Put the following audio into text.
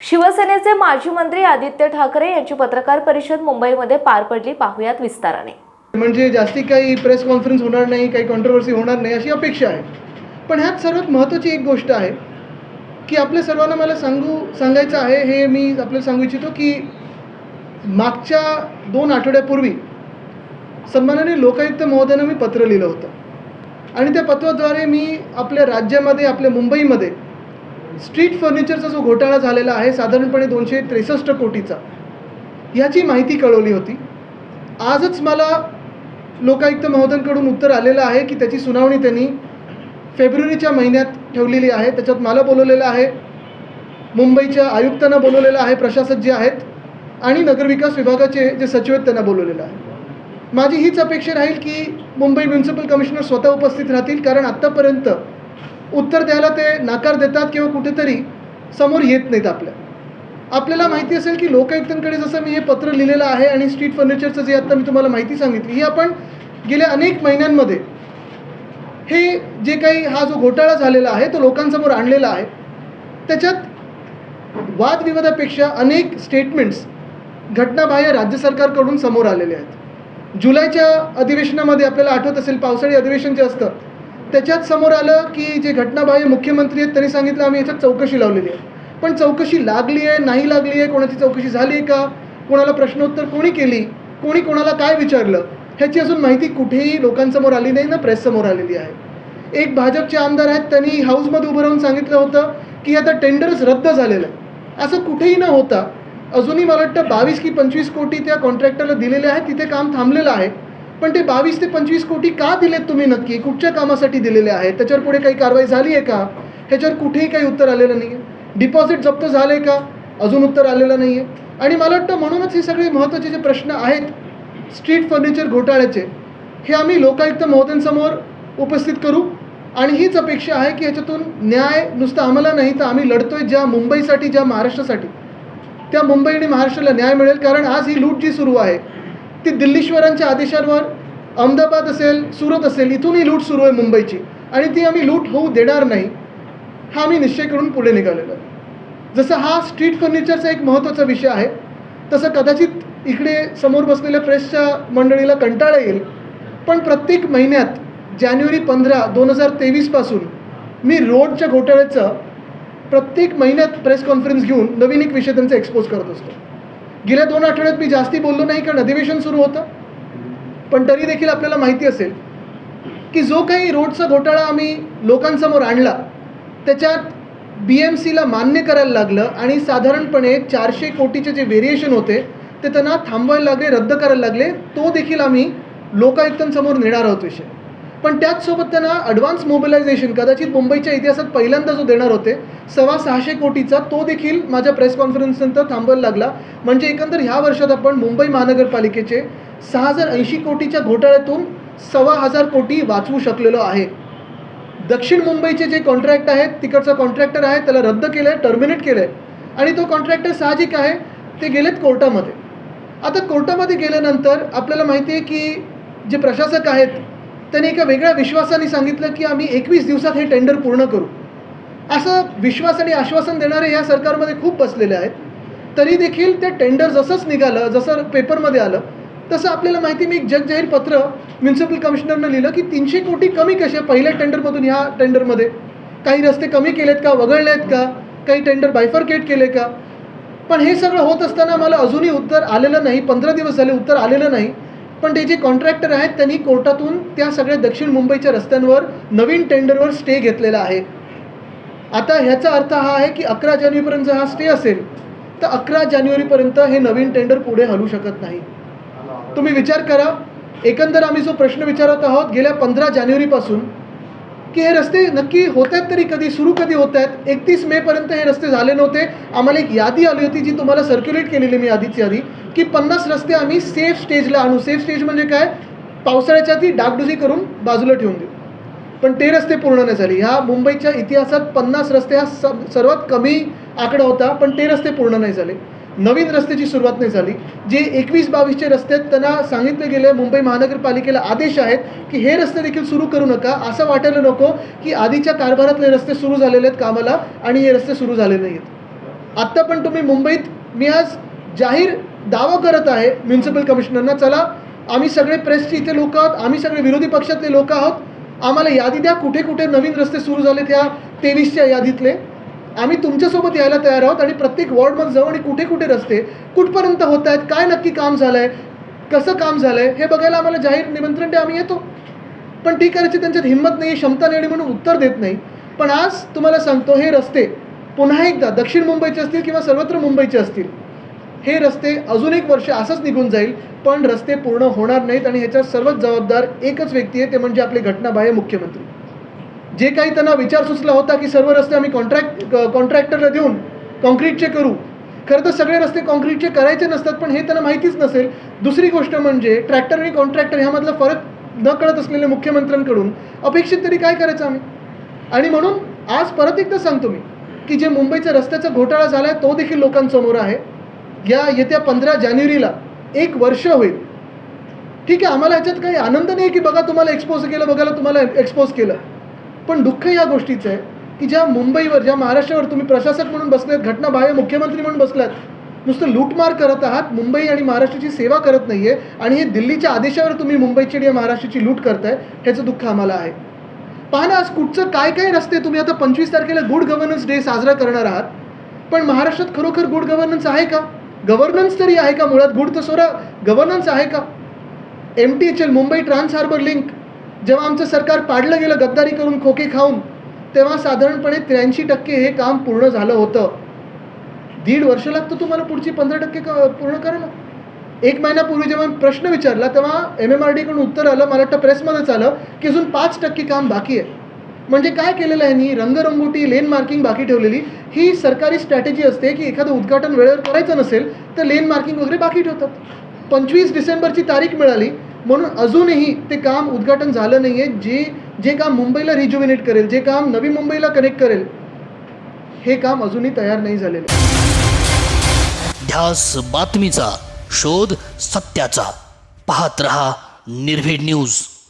शिवसेनेचे माजी मंत्री आदित्य ठाकरे यांची पत्रकार परिषद मुंबईमध्ये पार पडली. पाहुयात विस्ताराने. म्हणजे जास्ती काही प्रेस कॉन्फरन्स होणार नाही काही कॉन्ट्रोवर्सी होणार नाही अशी अपेक्षा आहे. पण ह्यात सर्वात महत्त्वाची एक गोष्ट आहे की आपल्या सर्वांना मला सांगू सांगायचं आहे हे मी आपल्याला सांगू इच्छितो की मागच्या दोन आठवड्यापूर्वी सन्मानाने लोकायुक्त महोदयांना मी पत्र लिहिलं होतं. आणि त्या पत्राद्वारे मी आपल्या राज्यामध्ये आपल्या मुंबईमध्ये स्ट्रीट फर्निचरचा जो घोटाळा झालेला आहे साधारणपणे दोनशे त्रेसष्ट कोटीचा ह्याची माहिती कळवली होती. आजच मला लोकायुक्त महोदयांकडून उत्तर आलेलं आहे की त्याची सुनावणी त्यांनी फेब्रुवारीच्या महिन्यात ठेवलेली आहे. त्याच्यात मला बोलवलेलं आहे मुंबईच्या आयुक्तांना बोलवलेलं आहे प्रशासक जे आहेत आणि नगरविकास विभागाचे जे सचिव आहेत त्यांना बोलवलेलं आहे. माझी हीच अपेक्षा राहील की मुंबई म्युन्सिपल कमिशनर स्वतः उपस्थित राहतील कारण आत्तापर्यंत उत्तर द्यायला ते नाकार देतात किंवा कुठेतरी समोर येत नाहीत आपल्या. आपल्याला माहिती असेल की लोकायुक्तांकडे जसं मी हे पत्र लिहिलेलं आहे आणि स्ट्रीट फर्निचरचं जे आत्ता मी तुम्हाला माहिती सांगितली ही आपण गेल्या अनेक महिन्यांमध्ये हे जे काही हा जो घोटाळा झालेला आहे तो लोकांसमोर आणलेला आहे त्याच्यात वादविवादापेक्षा अनेक स्टेटमेंट्स घटनाबाह्य राज्य सरकारकडून समोर आलेले आहेत. जुलैच्या अधिवेशनामध्ये आपल्याला आठवत असेल पावसाळी अधिवेशन जे असतं त्याच्यात समोर आलं की जे घटनाबाह्य मुख्यमंत्री आहेत त्यांनी सांगितलं आम्ही याच्यात चौकशी लावलेली आहे. पण चौकशी लागली आहे नाही लागली आहे कोणाची चौकशी झाली आहे का? कोणाला प्रश्नोत्तर कोणी केली? कोणी कोणाला काय विचारलं? ह्याची अजून माहिती कुठेही लोकांसमोर आली नाही ना प्रेससमोर आलेली आहे. एक भाजपचे आमदार आहेत त्यांनी हाऊसमध्ये उभं राहून सांगितलं होतं की आता टेंडरच रद्द झालेलं आहे. असं कुठेही न होता अजूनही मला वाटतं बावीस की पंचवीस कोटी त्या कॉन्ट्रॅक्टरला दिलेले आहेत तिथे काम थांबलेलं आहे. पण ते बावीस ते पंचवीस कोटी का दिलेत तुम्ही नक्की? कुठच्या कामासाठी दिलेले आहेत? त्याच्यावर पुढे काही कारवाई झाली आहे का? ह्याच्यावर कुठेही काही उत्तर आलेलं नाही आहे डिपॉझिट जप्त झाले का? अजून उत्तर आलेलं नाही आहे आणि मला वाटतं म्हणूनच हे सगळे महत्त्वाचे जे प्रश्न आहेत स्ट्रीट फर्निचर घोटाळ्याचे हे आम्ही लोकायुक्त महोदयांसमोर उपस्थित करू. आणि हीच अपेक्षा आहे की ह्याच्यातून न्याय नुसतं आम्हाला नाही तर आम्ही लढतोय ज्या मुंबईसाठी ज्या महाराष्ट्रासाठी. त्या मुंबई आणि महाराष्ट्राला न्याय मिळेल कारण आज ही लूट जी सुरू आहे. ती दिल्लीश्वरांच्या आदेशांवर अहमदाबाद असेल सुरत असेल इथूनही लूट सुरू आहे मुंबईची. आणि ती आम्ही लूट होऊ देणार नाही हा आम्ही निश्चय करून पुढे निघालेलो आहे. जसं हा स्ट्रीट फर्निचरचा एक महत्त्वाचा विषय आहे तसं कदाचित इकडे समोर बसलेल्या प्रेसच्या मंडळीला कंटाळा येईल पण प्रत्येक महिन्यात जानेवारी पंधरा दोन हजार तेवीसपासून मी रोडच्या घोटाळ्याचं प्रत्येक महिन्यात प्रेस कॉन्फरन्स घेऊन नवीन एक विषय त्यांचा एक्सपोज करत असतो. गेल्या दोन आठवड्यात मी जास्ती बोललो नाही कारण अधिवेशन सुरू होतं. पण तरी देखील आपल्याला माहिती असेल की जो काही रोडचा घोटाळा आम्ही लोकांसमोर आणला त्याच्यात बी एम सीला मान्य करायला लागलं आणि साधारणपणे चारशे कोटीचे जे व्हेरिएशन होते ते त्यांना थांबवायला लागले रद्द करायला लागले तो देखील आम्ही लोकायुक्तांसमोर नेणार आहोत विषय. पण त्याचसोबत त्यांना ॲडव्हान्स मोबिलायझेशन कदाचित मुंबईच्या इतिहासात पहिल्यांदा जो देणार होते सव्वा सहाशे कोटीचा तो देखील माझ्या प्रेस कॉन्फरन्सनंतर थांबवायला लागला. म्हणजे एकंदर ह्या वर्षात आपण मुंबई महानगरपालिकेचे सहा हजार ऐंशी कोटीच्या घोटाळ्यातून सव्वा हजार कोटी वाचवू शकलेलो आहे. दक्षिण मुंबईचे जे कॉन्ट्रॅक्ट आहेत तिकडचा कॉन्ट्रॅक्टर आहे त्याला रद्द केलं आहे टर्मिनेट केलं आहे आणि तो कॉन्ट्रॅक्टर साहजिक आहे ते गेलेत कोर्टामध्ये. आता कोर्टामध्ये गेल्यानंतर आपल्याला माहिती आहे की जे प्रशासक आहेत त्यांनी एका वेगळ्या विश्वासाने सांगितलं की आम्ही एकवीस दिवसात हे टेंडर पूर्ण करू. असं विश्वास आणि आश्वासन देणारे या सरकारमध्ये खूप बसलेले आहेत. तरी देखील ते टेंडर जसंच निघालं जसं पेपरमध्ये आलं तसं आपल्याला माहिती मी एक जगजाहीर पत्र म्युन्सिपल कमिशनरनं लिहिलं की तीनशे कोटी कमी कसे पहिल्या टेंडरमधून ह्या टेंडरमध्ये काही रस्ते कमी केलेत का वगळले आहेत का? काही टेंडर बायफरकेट केले का? पण हे सगळं होत असताना मला अजूनही उत्तर आलेलं नाही पंधरा दिवस झाले उत्तर आलेलं नाही. पण ते जे कॉन्ट्रॅक्टर आहेत त्यांनी कोर्टातून त्या सगळ्या दक्षिण मुंबईच्या रस्त्यांवर नवीन टेंडरवर स्टे घेतलेला आहे. आता ह्याचा अर्थ हा आहे की अकरा जानेवारीपर्यंत जर हा स्टे असेल तर अकरा जानेवारीपर्यंत हे नवीन टेंडर पुढे हलू शकत नाही. तुम्ही विचार करा एकंदर आम्ही जो प्रश्न विचारत आहोत गेल्या पंधरा जानेवारीपासून की हे रस्ते नक्की होत आहेत तरी कधी सुरू कधी होत आहेत एकतीस मेपर्यंत हे रस्ते झाले नव्हते. आम्हाला एक यादी आली होती जी तुम्हाला सर्क्युलेट केलेली मी आधीच यादी की पन्नास रस्ते आम्ही सेफ स्टेजला आणू. सेफ स्टेज म्हणजे काय? पावसाळ्याच्या ती डागडुजी करून बाजूला ठेवून देऊ. पण ते रस्ते पूर्ण नाही झाले. ह्या मुंबईच्या इतिहासात पन्नास रस्ते हा स सर्वात कमी आकडा होता पण ते रस्ते पूर्ण नाही झाले. नवीन रस्त्याची सुरुवात नाही झाली. जे एकवीस बावीसचे रस्ते आहेत त्यांना सांगितलं गेलं मुंबई महानगरपालिकेला आदेश आहेत की हे रस्ते देखील सुरू करू नका. असं वाटायला नको की आधीच्या कारभारातले रस्ते सुरू झालेले आहेत कामाला आणि हे रस्ते सुरू झाले नाही आहेत आत्ता पण तुम्ही मुंबईत मी आज जाहीर दावा करत आहे म्युन्सिपल कमिशनरना चला आम्ही सगळे प्रेसचे इथे लोक आहोत आम्ही सगळे विरोधी पक्षातले लोक आहोत आम्हाला यादी द्या कुठे कुठे नवीन रस्ते सुरू झाले त्या तेवीसच्या यादीतले. आम्ही तुमच्यासोबत यायला तयार आहोत आणि प्रत्येक वॉर्डमध्ये जाऊ आणि कुठे कुठे रस्ते कुठपर्यंत होत आहेत काय नक्की काम झालं आहे कसं काम झालं आहे हे बघायला आम्हाला जाहीर निमंत्रण द्या आम्ही येतो. पण ती करायची त्यांच्यात हिंमत नाही क्षमता नाही आणि म्हणून उत्तर देत नाही. पण आज तुम्हाला सांगतो हे रस्ते पुन्हा एकदा दक्षिण मुंबईचे असतील किंवा सर्वत्र मुंबईचे असतील हे रस्ते अजून एक वर्ष असंच निघून जाईल पण रस्ते पूर्ण होणार नाहीत आणि ह्याच्यात सर्वच जबाबदार एकच व्यक्ती आहे ते म्हणजे आपले घटनाबाह्य मुख्यमंत्री. जे काही त्यांना विचार सुचला होता की सर्व रस्ते आम्ही कॉन्ट्रॅक्ट कॉन्ट्रॅक्टरला देऊन कॉन्क्रीटचे करू. खरं तर सगळे रस्ते कॉन्क्रीटचे करायचे नसतात पण हे त्यांना माहितीच नसेल. दुसरी गोष्ट म्हणजे ट्रॅक्टर आणि कॉन्ट्रॅक्टर ह्यामधला फरक न कळत असलेल्या मुख्यमंत्र्यांकडून अपेक्षित तरी काय करायचं आम्ही? आणि म्हणून आज परत एकदा सांगतो मी की जे मुंबईचा रस्त्याचा घोटाळा झाला आहे तो देखील लोकांसमोर आहे. या येत्या पंधरा जानेवारीला एक वर्ष होईल. ठीक आहे आम्हाला ह्याच्यात काही आनंद नाही की बघा तुम्हाला एक्सपोज केलं बघायला तुम्हाला एक्सपोज केलं. पण दुःख या गोष्टीचं आहे की ज्या मुंबईवर ज्या महाराष्ट्रावर तुम्ही प्रशासक म्हणून बसलेत घटना बाह्य मुख्यमंत्री म्हणून बसलात नुसतं लूटमार करत आहात मुंबई आणि महाराष्ट्राची सेवा करत नाही आहे आणि हे दिल्लीच्या आदेशावर तुम्ही मुंबईची आणि महाराष्ट्राची लूट करताय ह्याचं दुःख आम्हाला आहे. पहा ना आज कुठचं काय काय रस्ते तुम्ही आता पंचवीस तारखेला गुड गव्हर्नन्स डे साजरा करणार आहात पण महाराष्ट्रात खरोखर गुड गव्हर्नन्स आहे का? गव्हर्नन्स तरी आहे का मुळात? गुड तर सोडा गव्हर्नन्स आहे का? M T H L Mumbai trans harbour link जेव्हा आमचं सरकार पाडलं गेलं गद्दारी करून खोके खाऊन तेव्हा साधारणपणे त्र्याऐंशी टक्के हे काम पूर्ण झालं होतं. दीड वर्ष लागतं तुम्हाला पुढची पंधरा टक्के क- पूर्ण करायला. एक महिन्यापूर्वी जेव्हा मी प्रश्न विचारला तेव्हा एम एम आर डीकडून उत्तर आलं मला वाटतं प्रेसमध्येच आलं की अजून पाच टक्के काम बाकी आहे. म्हणजे काय केलेलं आहे यांनी? रंगरंगोटी लेन मार्किंग बाकी ठेवलेली. ही सरकारी स्ट्रॅटेजी असते की एखादं उद्घाटन वेळेवर करायचं नसेल तर लेन मार्किंग वगैरे बाकी ठेवतात. पंचवीस डिसेंबरची तारीख मिळाली म्हणून अजूनही ते काम उद्घाटन झालं नाही आहे जे जे काम मुंबईला रिज्युमिनेट करेल जे काम नवी मुंबईला कनेक्ट करेल हे काम अजूनही तयार नाही झालेलं ध्यास बातमीचा शोध सत्याचा. पाहत रहा निर्भीड न्यूज.